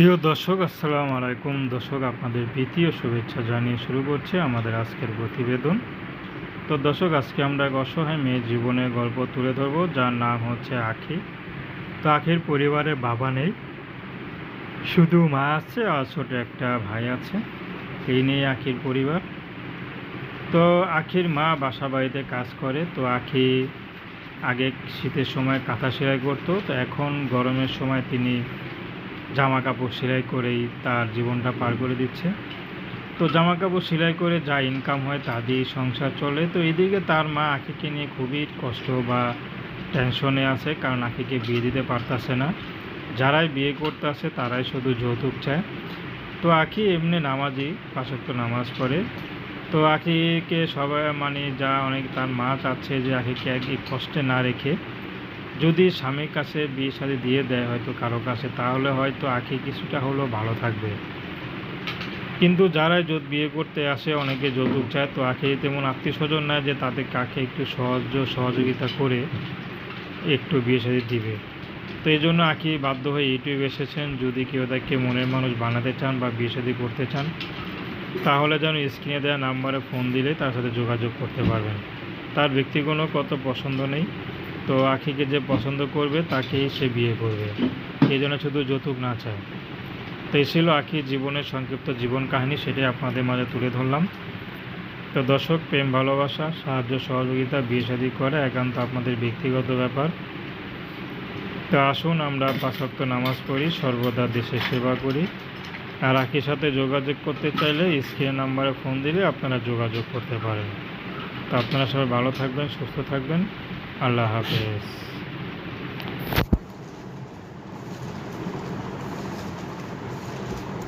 প্রিয় দর্শক, আসসালামু আলাইকুম। দর্শক, আপনাদের ও শুভেচ্ছা জানিয়ে শুরু করছে আমাদের আজকের প্রতিবেদন। তো দর্শক, আজকে আমরা এক অসহায় মেয়ের জীবনের গল্প তুলে ধরবো, যার নাম হচ্ছে আখি। তো আখির পরিবারে বাবা নেই, শুধু মা আছে আর ছোট একটা ভাই আছে। এই নিয়ে আখির পরিবার। তো আখির মা বাসা বাড়িতে কাজ করে, তো আখি আগে শীতের সময় কাঁথা সেলাই করতো, তো এখন গরমের সময় তিনি জামা কাপড় সেলাই করেই তার জীবনটা পার করে দিচ্ছে। তো জামা কাপড় সেলাই করে যা ইনকাম হয় তা দিয়েই সংসার চলে। তো এদিকে তার মা আখিকে নিয়ে খুবই কষ্ট বা টেনশনে আছে, কারণ আখিকে বিয়ে দিতে পারতাছে না। যারাই বিয়ে করতে আসে তারাই শুধু যৌতুক চায়। তো আখি এমনি নামাজি পাশক্ত নামাজ পড়ে। তো আখিকে সবাই মানে যা অনেক তার মা চাচ্ছে যে আখিকে এক কষ্টে না রেখে যদি স্বামীর কাছে বিয়ে শাদি দিয়ে দেয় হয়তো কারও কাছে, তাহলে হয়তো আখি কিছুটা হলেও ভালো থাকবে। কিন্তু যারাই যৌত বিয়ে করতে আসে, অনেকে যৌতুক চায়, তো আখি তেমন আত্মীয় স্বজন নাই যে তাদের কাকে একটু সহজ সহযোগিতা করে একটু বিয়ে শাদি দিবে। তো এই জন্য আখি বাধ্য হয়ে ইউটিউবে এসেছেন। যদি কেউ তাকে মনের মানুষ বানাতে চান বা বিয়ে শাদি করতে চান, তাহলে যেন স্ক্রিনে দেওয়া নাম্বারে ফোন দিলে তার সাথে যোগাযোগ করতে পারবেন। তার ব্যক্তিগত কত পছন্দ নেই। তো আখিকে যে পছন্দ করবে, তাকেই সে বিয়ে করবে। এই জন্য শুধু যৌতুক না চায়। তো এই ছিল আখির জীবনের সংক্ষিপ্ত জীবন কাহিনী, সেটাই আপনাদের মাঝে তুলে ধরলাম। তো দর্শক, প্রেম, ভালোবাসা, সাহায্য, সহযোগিতা, বিয়ে শাদী করা একান্ত আপনাদের ব্যক্তিগত ব্যাপার। তো আসুন আমরা পাঁচক্ত নামাজ পড়ি, সর্বদা দেশের সেবা করি। আর আখির সাথে যোগাযোগ করতে চাইলে স্ক্রিন নাম্বারে ফোন দিলে আপনারা যোগাযোগ করতে পারেন। তো আপনারা সবাই ভালো থাকবেন, সুস্থ থাকবেন। আল্লাহ হাফেজ।